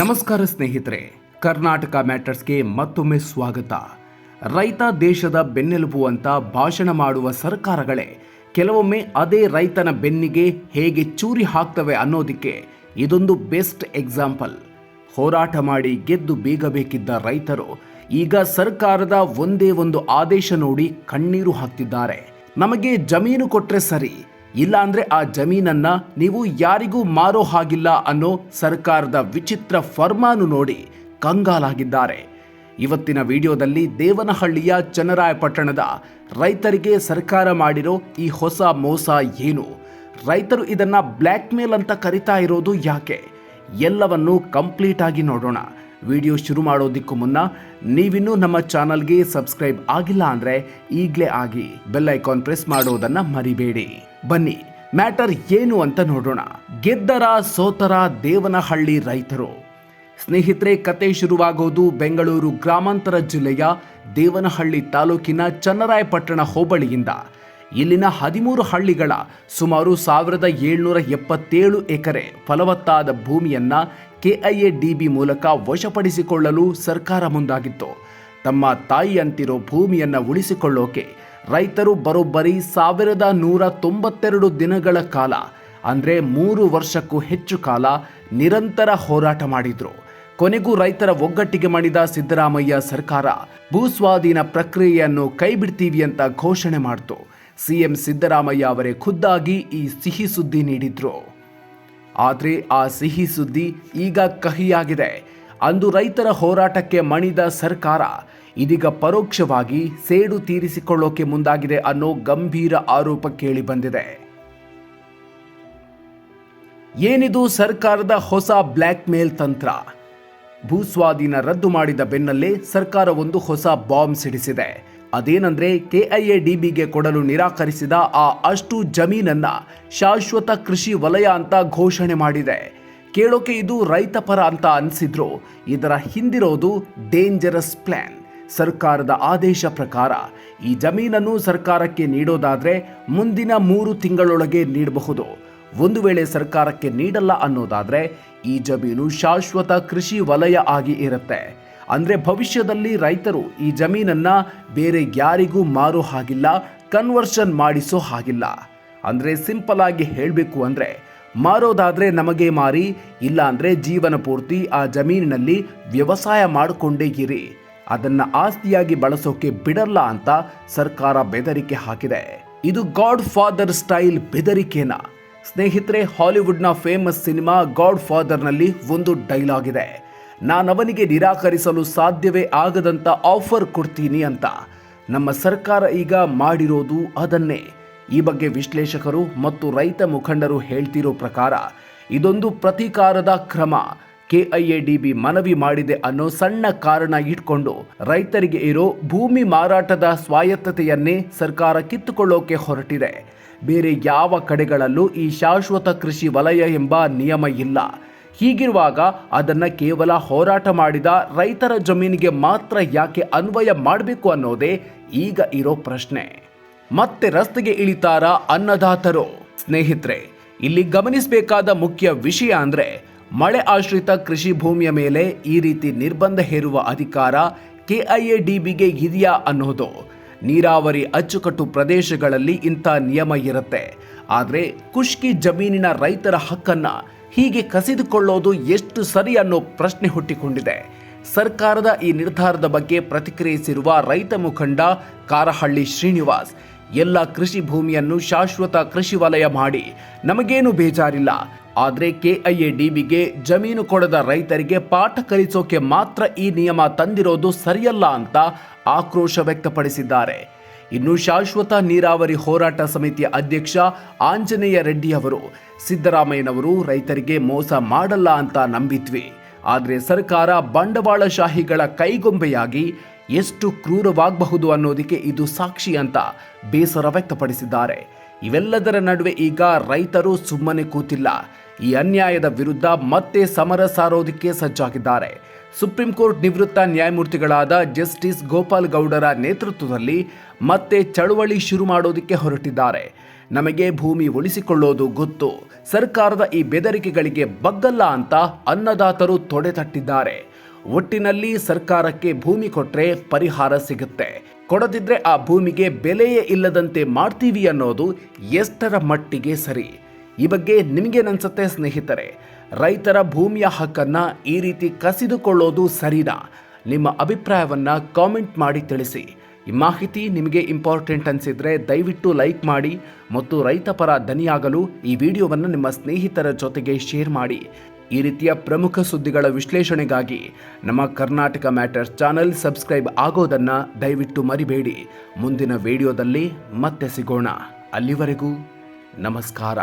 ನಮಸ್ಕಾರ ಸ್ನೇಹಿತರೆ, ಕರ್ನಾಟಕ ಮ್ಯಾಟರ್ಸ್ಗೆ ಮತ್ತೊಮ್ಮೆ ಸ್ವಾಗತ. ರೈತ ದೇಶದ ಬೆನ್ನೆಲುಬು ಅಂತ ಭಾಷಣ ಮಾಡುವ ಸರ್ಕಾರಗಳೇ, ಕೆಲವೊಮ್ಮೆ ಅದೇ ರೈತನ ಬೆನ್ನಿಗೆ ಹೇಗೆ ಚೂರಿ ಹಾಕ್ತವೆ ಅನ್ನೋದಕ್ಕೆ ಇದೊಂದು ಬೆಸ್ಟ್ ಎಕ್ಸಾಂಪಲ್. ಹೋರಾಟ ಮಾಡಿ ಗೆದ್ದು ಬೀಗಬೇಕಿದ್ದ ರೈತರು ಈಗ ಸರ್ಕಾರದ ಒಂದೇ ಒಂದು ಆದೇಶ ನೋಡಿ ಕಣ್ಣೀರು ಹಾಕ್ತಿದ್ದಾರೆ. ನಮಗೆ ಜಮೀನು ಕೊಟ್ಟರೆ ಸರಿ ಇಲ್ಲಾಂದ್ರೆ ಆ ಜಮೀನನ್ನ ನೀವು ಯಾರಿಗೂ ಮಾರೋ ಹಾಗಿಲ್ಲ ಅನ್ನೋ ಸರ್ಕಾರದ ವಿಚಿತ್ರ ಫರ್ಮಾನು ನೋಡಿ ಕಂಗಾಲಾಗಿದ್ದಾರೆ. ಇವತ್ತಿನ ವಿಡಿಯೋದಲ್ಲಿ ದೇವನಹಳ್ಳಿಯ ಚನ್ನರಾಯಪಟ್ಟಣದ ರೈತರಿಗೆ ಸರ್ಕಾರ ಮಾಡಿರೋ ಈ ಹೊಸ ಮೋಸ ಏನು? ರೈತರು ಇದನ್ನ ಬ್ಲ್ಯಾಕ್ ಮೇಲ್ ಅಂತ ಕರಿತಾ ಇರೋದು ಯಾಕೆ? ಎಲ್ಲವನ್ನು ಕಂಪ್ಲೀಟ್ ಆಗಿ ನೋಡೋಣ. ವಿಡಿಯೋ ಶುರು ಮಾಡೋದಕ್ಕೂ ಮುನ್ನ ನೀವಿನ್ನೂ ನಮ್ಮ ಚಾನಲ್ಗೆ ಸಬ್ಸ್ಕ್ರೈಬ್ ಆಗಿಲ್ಲ ಅಂದ್ರೆ ಈಗಲೇ ಆಗಿ ಬೆಲ್ ಐಕಾನ್ ಪ್ರೆಸ್ ಮಾಡೋದನ್ನ ಮರಿಬೇಡಿ. ಬನ್ನಿ, ಮ್ಯಾಟರ್ ಏನು ಅಂತ ನೋಡೋಣ. ಗೆದ್ದರ ಸೋತರ ದೇವನಹಳ್ಳಿ ರೈತರು. ಸ್ನೇಹಿತರೆ, ಕತೆ ಶುರುವಾಗೋದು ಬೆಂಗಳೂರು ಗ್ರಾಮಾಂತರ ಜಿಲ್ಲೆಯ ದೇವನಹಳ್ಳಿ ತಾಲೂಕಿನ ಚನ್ನರಾಯಪಟ್ಟಣ ಹೋಬಳಿಯಿಂದ. ಇಲ್ಲಿನ ಹದಿಮೂರು ಹಳ್ಳಿಗಳ ಸುಮಾರು ಸಾವಿರದ ಏಳ್ನೂರ ಎಪ್ಪತ್ತೇಳು ಎಕರೆ ಫಲವತ್ತಾದ ಭೂಮಿಯನ್ನ ಕೆಐಎ ಡಿಬಿ ಮೂಲಕ ವಶಪಡಿಸಿಕೊಳ್ಳಲು ಸರ್ಕಾರ ಮುಂದಾಗಿತ್ತು. ತಮ್ಮ ತಾಯಿಯಂತಿರೋ ಭೂಮಿಯನ್ನು ಉಳಿಸಿಕೊಳ್ಳೋಕೆ ರೈತರು ಬರೋಬ್ಬರಿ ಸಾವಿರದ ನೂರ ತೊಂಬತ್ತೆರಡು ದಿನಗಳ ಕಾಲ, ಅಂದರೆ ಮೂರು ವರ್ಷಕ್ಕೂ ಹೆಚ್ಚು ಕಾಲ ನಿರಂತರ ಹೋರಾಟ ಮಾಡಿದ್ರು. ಕೊನೆಗೂ ರೈತರ ಒಗ್ಗಟ್ಟಿಗೆ ಮಾಡಿದ ಸಿದ್ದರಾಮಯ್ಯ ಸರ್ಕಾರ ಭೂಸ್ವಾಧೀನ ಪ್ರಕ್ರಿಯೆಯನ್ನು ಕೈಬಿಡ್ತೀವಿ ಅಂತ ಘೋಷಣೆ ಮಾಡಿತು. ಸಿಎಂ ಸಿದ್ದರಾಮಯ್ಯ ಅವರೇ ಖುದ್ದಾಗಿ ಈ ಸಿಹಿ ಸುದ್ದಿ ನೀಡಿದ್ರು. ಆದರೆ ಆ ಸಿಹಿ ಸುದ್ದಿ ಈಗ ಕಹಿಯಾಗಿದೆ. ಅಂದು ರೈತರ ಹೋರಾಟಕ್ಕೆ ಮಣಿದ ಸರ್ಕಾರ, ಇದೀಗ ಪರೋಕ್ಷವಾಗಿ ಸೇಡು ತೀರಿಸಿಕೊಳ್ಳೋಕೆ ಮುಂದಾಗಿದೆ ಅನ್ನೋ ಗಂಭೀರ ಆರೋಪ ಕೇಳಿ ಬಂದಿದೆ ಏನಿದು ಸರ್ಕಾರದ ಹೊಸ ಬ್ಲ್ಯಾಕ್ ಮೇಲ್ ತಂತ್ರ? ಭೂಸ್ವಾಧೀನ ರದ್ದು ಮಾಡಿದ ಬೆನ್ನಲ್ಲೇ ಸರ್ಕಾರ ಒಂದು ಹೊಸ ಬಾಂಬ್ ಸಿಡಿಸಿದೆ. ಅದೇನಂದ್ರೆ ಕೆಐಎ ಡಿಬಿಗೆ ಕೊಡಲು ನಿರಾಕರಿಸಿದ ಆ ಅಷ್ಟು ಜಮೀನನ್ನ ಶಾಶ್ವತ ಕೃಷಿ ವಲಯ ಅಂತ ಘೋಷಣೆ ಮಾಡಿದೆ. ಕೇಳೋಕೆ ಇದು ರೈತ ಪರ ಅಂತ ಅನಿಸಿದ್ರು. ಇದರ ಹಿಂದಿರೋದು ಡೇಂಜರಸ್ ಪ್ಲಾನ್ ಸರ್ಕಾರದ ಆದೇಶ ಪ್ರಕಾರ ಈ ಜಮೀನನ್ನು ಸರ್ಕಾರಕ್ಕೆ ನೀಡೋದಾದ್ರೆ ಮುಂದಿನ ಮೂರು ತಿಂಗಳೊಳಗೆ ನೀಡಬಹುದು. ಒಂದು ವೇಳೆ ಸರ್ಕಾರಕ್ಕೆ ನೀಡಲ್ಲ ಅನ್ನೋದಾದ್ರೆ ಈ ಜಮೀನು ಶಾಶ್ವತ ಕೃಷಿ ವಲಯ ಆಗಿ ಇರುತ್ತೆ. ಅಂದ್ರೆ ಭವಿಷ್ಯದಲ್ಲಿ ರೈತರು ಈ ಜಮೀನನ್ನು ಬೇರೆ ಯಾರಿಗೂ ಮಾರೋ ಹಾಗಿಲ್ಲ ಕನ್ವರ್ಷನ್ ಮಾಡಿಸೋ ಹಾಗಿಲ್ಲ. ಅಂದರೆ ಸಿಂಪಲ್ ಆಗಿ ಹೇಳಬೇಕು ಅಂದರೆ, ಮಾರೋದಾದ್ರೆ ನಮಗೆ ಮಾರಿ ಇಲ್ಲ ಅಂದರೆ ಜೀವನ ಪೂರ್ತಿ ಆ ಜಮೀನಿನಲ್ಲಿ ವ್ಯವಸಾಯ ಮಾಡಿಕೊಂಡೇ ಇರಿ. ಅದನ್ನು ಆಸ್ತಿಯಾಗಿ ಬಳಸೋಕೆ ಬಿಡಲ್ಲ ಅಂತ ಸರ್ಕಾರ ಬೆದರಿಕೆ ಹಾಕಿದೆ. ಇದು ಗಾಡ್ ಫಾದರ್ ಸ್ಟೈಲ್ ಬೆದರಿಕೆನ. ಸ್ನೇಹಿತರೆ ಹಾಲಿವುಡ್ನ ಫೇಮಸ್ ಸಿನಿಮಾ ಗಾಡ್ ಫಾದರ್ನಲ್ಲಿ ಒಂದು ಡೈಲಾಗ್ ಇದೆ. ನಾನವನಿಗೆ ನಿರಾಕರಿಸಲು ಸಾಧ್ಯವೇ ಆಗದಂತ ಆಫರ್ ಕೊಡ್ತೀನಿ ಅಂತ. ನಮ್ಮ ಸರ್ಕಾರ ಈಗ ಮಾಡಿರೋದು ಅದನ್ನೇ. ಈ ಬಗ್ಗೆ ವಿಶ್ಲೇಷಕರು ಮತ್ತು ರೈತ ಮುಖಂಡರು ಹೇಳ್ತಿರೋ ಪ್ರಕಾರ, ಇದೊಂದು ಪ್ರತೀಕಾರದ ಕ್ರಮ. ಕೆಐಎಡಿಬಿ ಮನವಿ ಮಾಡಿದೆ ಅನ್ನೋ ಸಣ್ಣ ಕಾರಣ ಇಟ್ಕೊಂಡು ರೈತರಿಗೆ ಇರೋ ಭೂಮಿ ಮಾರಾಟದ ಸ್ವಾಯತ್ತತೆಯನ್ನೇ ಸರ್ಕಾರ ಕಿತ್ತುಕೊಳ್ಳೋಕೆ ಹೊರಟಿದೆ. ಬೇರೆ ಯಾವ ಕಡೆಗಳಲ್ಲೂ ಈ ಶಾಶ್ವತ ಕೃಷಿ ವಲಯ ಎಂಬ ನಿಯಮ ಇಲ್ಲ. ಹೀಗಿರುವಾಗ ಅದನ್ನು ಕೇವಲ ಹೋರಾಟ ಮಾಡಿದ ರೈತರ ಜಮೀನಿಗೆ ಮಾತ್ರ ಯಾಕೆ ಅನ್ವಯ ಮಾಡಬೇಕು ಅನ್ನೋದೇ ಈಗ ಇರೋ ಪ್ರಶ್ನೆ. ಮತ್ತೆ ರಸ್ತೆಗೆ ಇಳಿತಾರ ಅನ್ನದಾತರು? ಸ್ನೇಹಿತರೆ, ಇಲ್ಲಿ ಗಮನಿಸಬೇಕಾದ ಮುಖ್ಯ ವಿಷಯ ಅಂದರೆ ಮಳೆ ಆಶ್ರಿತ ಕೃಷಿ ಭೂಮಿಯ ಮೇಲೆ ಈ ರೀತಿ ನಿರ್ಬಂಧ ಹೇರುವ ಅಧಿಕಾರ ಕೆಐಎ ಡಿಬಿಗೆ ಇದೆಯಾ ಅನ್ನೋದು. ನೀರಾವರಿ ಅಚ್ಚುಕಟ್ಟು ಪ್ರದೇಶಗಳಲ್ಲಿ ಇಂಥ ನಿಯಮ ಇರುತ್ತೆ. ಆದರೆ ಖುಷ್ಕಿ ಜಮೀನಿನ ರೈತರ ಹಕ್ಕನ್ನ ಹೀಗೆ ಕಸಿದುಕೊಳ್ಳೋದು ಎಷ್ಟು ಸರಿ ಅನ್ನೋ ಪ್ರಶ್ನೆ ಹುಟ್ಟಿಕೊಂಡಿದೆ. ಸರ್ಕಾರದ ಈ ನಿರ್ಧಾರದ ಬಗ್ಗೆ ಪ್ರತಿಕ್ರಿಯಿಸಿರುವ ರೈತ ಮುಖಂಡ ಕಾರಹಳ್ಳಿ ಶ್ರೀನಿವಾಸ್, ಎಲ್ಲ ಕೃಷಿ ಭೂಮಿಯನ್ನು ಶಾಶ್ವತ ಕೃಷಿ ವಲಯ ಮಾಡಿ, ನಮಗೇನು ಬೇಜಾರಿಲ್ಲ. ಆದರೆ ಕೆಐಎ ಡಿಬಿಗೆ ಜಮೀನು ಕೊಡದ ರೈತರಿಗೆ ಪಾಠ ಕಲಿಸೋಕೆ ಮಾತ್ರ ಈ ನಿಯಮ ತಂದಿರೋದು ಸರಿಯಲ್ಲ ಅಂತ ಆಕ್ರೋಶ ವ್ಯಕ್ತಪಡಿಸಿದ್ದಾರೆ. ಇನ್ನು ಶಾಶ್ವತ ನೀರಾವರಿ ಹೋರಾಟ ಸಮಿತಿಯ ಅಧ್ಯಕ್ಷ ಆಂಜನೇಯ ರೆಡ್ಡಿ ಅವರು. ಸಿದ್ದರಾಮಯ್ಯನವರು ರೈತರಿಗೆ ಮೋಸ ಮಾಡಲ್ಲ ಅಂತ ನಂಬಿದ್ವಿ. ಆದರೆ ಸರ್ಕಾರ ಬಂಡವಾಳಶಾಹಿಗಳ ಕೈಗೊಂಬೆಯಾಗಿ ಎಷ್ಟು ಕ್ರೂರವಾಗಬಹುದು ಅನ್ನೋದಕ್ಕೆ ಇದು ಸಾಕ್ಷಿ ಅಂತ ಬೇಸರ ವ್ಯಕ್ತಪಡಿಸಿದ್ದಾರೆ. ಇವೆಲ್ಲದರ ನಡುವೆ ಈಗ ರೈತರು ಸುಮ್ಮನೆ ಕೂತಿಲ್ಲ. ಈ ಅನ್ಯಾಯದ ವಿರುದ್ಧ ಮತ್ತೆ ಸಮರ ಸಾರೋದಕ್ಕೆ ಸಜ್ಜಾಗಿದ್ದಾರೆ. ಸುಪ್ರೀಂ ಕೋರ್ಟ್ ನಿವೃತ್ತ ನ್ಯಾಯಮೂರ್ತಿಗಳಾದ ಜಸ್ಟಿಸ್ ಗೋಪಾಲ್ ಗೌಡರ ನೇತೃತ್ವದಲ್ಲಿ ಮತ್ತೆ ಚಳುವಳಿ ಶುರು ಮಾಡೋದಕ್ಕೆ ಹೊರಟಿದ್ದಾರೆ. ನಮಗೆ ಭೂಮಿ ಉಳಿಸಿಕೊಳ್ಳೋದು ಗೊತ್ತು. ಸರ್ಕಾರದ ಈ ಬೆದರಿಕೆಗಳಿಗೆ ಬಗ್ಗಲ್ಲ ಅಂತ ಅನ್ನದಾತರು ತೊಡೆ ತಟ್ಟಿದ್ದಾರೆ. ಒಟ್ಟಿನಲ್ಲಿ ಸರ್ಕಾರಕ್ಕೆ ಭೂಮಿ ಕೊಟ್ಟರೆ ಪರಿಹಾರ ಸಿಗುತ್ತೆ. ಕೊಡದಿದ್ರೆ ಆ ಭೂಮಿಗೆ ಬೆಲೆಯೇ ಇಲ್ಲದಂತೆ ಮಾಡ್ತೀವಿ ಅನ್ನೋದು ಎಷ್ಟರ ಮಟ್ಟಿಗೆ ಸರಿ. ಈ ಬಗ್ಗೆ ನಿಮಗೇನನ್ಸುತ್ತೆ ಸ್ನೇಹಿತರೆ? ರೈತರ ಭೂಮಿಯ ಹಕ್ಕನ್ನ ಈ ರೀತಿ ಕಸಿದುಕೊಳ್ಳೋದು ಸರಿನಾ? ನಿಮ್ಮ ಅಭಿಪ್ರಾಯವನ್ನ ಕಾಮೆಂಟ್ ಮಾಡಿ ತಿಳಿಸಿ. ಈ ಮಾಹಿತಿ ನಿಮಗೆ ಇಂಪಾರ್ಟೆಂಟ್ ಅನಿಸಿದರೆ ದಯವಿಟ್ಟು ಲೈಕ್ ಮಾಡಿ ಮತ್ತು ರೈತ ಪರ ದನಿಯಾಗಲು ಈ ವಿಡಿಯೋವನ್ನು ನಿಮ್ಮ ಸ್ನೇಹಿತರ ಜೊತೆಗೆ ಶೇರ್ ಮಾಡಿ. ಈ ರೀತಿಯ ಪ್ರಮುಖ ಸುದ್ದಿಗಳ ವಿಶ್ಲೇಷಣೆಗಾಗಿ ನಮ್ಮ ಕರ್ನಾಟಕ ಮ್ಯಾಟರ್ಸ್ ಚಾನೆಲ್ ಸಬ್ಸ್ಕ್ರೈಬ್ ಆಗೋದನ್ನು ದಯವಿಟ್ಟು ಮರಿಬೇಡಿ. ಮುಂದಿನ ವಿಡಿಯೋದಲ್ಲಿ ಮತ್ತೆ ಸಿಗೋಣ. ಅಲ್ಲಿವರೆಗೂ ನಮಸ್ಕಾರ.